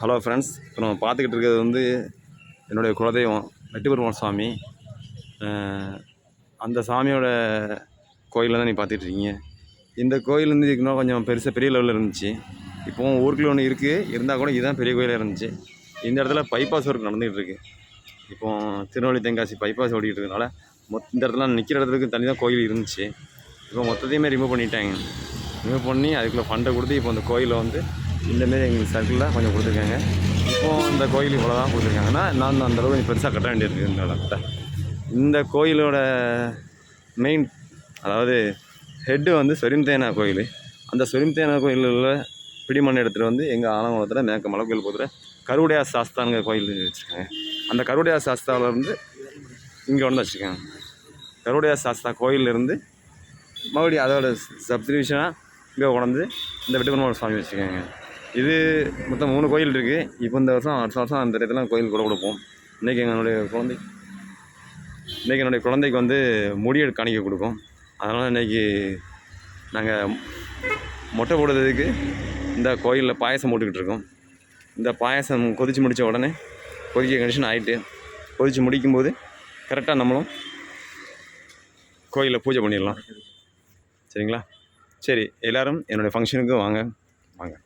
Hello friends இப்போ நம்ம பார்த்துக்கிட்டு இருக்கிறது வந்து என்னுடைய குலதெய்வம் வெட்டிபெருமாள் சாமி. அந்த சாமியோட கோயிலில் தான் நீ பார்த்துட்ருக்கீங்க இந்த கோயில் வந்து இன்னும் கொஞ்சம் பெருசாக பெரிய லெவலில் இருந்துச்சு. இப்போவும் ஊருக்குள்ளே ஒன்று இருக்குது இருந்தால் கூட இதுதான் பெரிய கோயிலாக இருந்துச்சு. இந்த இடத்துல பைபாஸ் ஒர்க் நடந்துகிட்டு இருக்கு. இப்போ திருநெல்வேலி தென்காசி பைபாஸ் ஓடிக்கிட்டு இருக்கனால மொத்த இந்த இடத்துல நிற்கிற இடத்துக்கு தனி தான் கோயில் இருந்துச்சு. இப்போ மொத்தத்தையுமே ரிமூவ் பண்ணிட்டாங்க. ரிமூவ் பண்ணி அதுக்குள்ளே ஃபண்டை கொடுத்து இப்போ அந்த கோயிலில் வந்து இந்தமாரி எங்களுக்கு சர்க்கிளில் கொஞ்சம் கொடுத்துருக்காங்க. இப்போது இந்த கோயில் இவ்வளோ தான் கொடுத்துருக்காங்கன்னா நான் அந்த அளவுக்கு பெருசாக கட்ட வேண்டியிருக்கு இந்த இடத்த இந்த கோயிலோட மெயின் அதாவது ஹெட்டு வந்து சொரிம்தேனா கோயில். அந்த சொரிம்தேனா கோயிலில் பிடிமண் எடுத்துகிட்டு வந்து எங்கள் ஆலங்குளத்தில் மேற்க மலை கோயில் போகிற கருவுடையா சாஸ்தானுங்க கோயில் வச்சுருக்காங்க. அந்த கருவுடையா சாஸ்தாவிலேருந்து இங்கே வந்து வச்சுருக்காங்க. கருவுடையா சாஸ்தா கோயிலிருந்து மறுபடியும் அதோட சப்ஸ்டிவிஷனாக இங்கே கொண்டு இந்த வெட்டுப்பெருமாள் சுவாமி வச்சுருக்காங்க. இது மொத்தம் மூணு கோயில் இருக்குது இப்போ இந்த வருஷம் அடுத்த வருஷம் அந்த இடத்துல கோயில் கூட கொடுப்போம். இன்றைக்கி எங்களுடைய குழந்தை இன்றைக்கி என்னுடைய குழந்தைக்கு வந்து முடிய காணிக்க கொடுக்கும் அதனால் இன்றைக்கி நாங்கள் மொட்டை போடுறதுக்கு இந்த கோயிலில் பாயசம் போட்டுக்கிட்டு இருக்கோம். இந்த பாயசம் கொதித்து முடித்த உடனே கொதிக்க கண்டிஷன் ஆகிட்டு கொதித்து முடிக்கும்போது கரெக்டாக நம்மளும் கோயிலில் பூஜை பண்ணிடலாம். சரிங்களா? சரி எல்லோரும் என்னுடைய ஃபங்க்ஷனுக்கு வாங்க. வாங்க.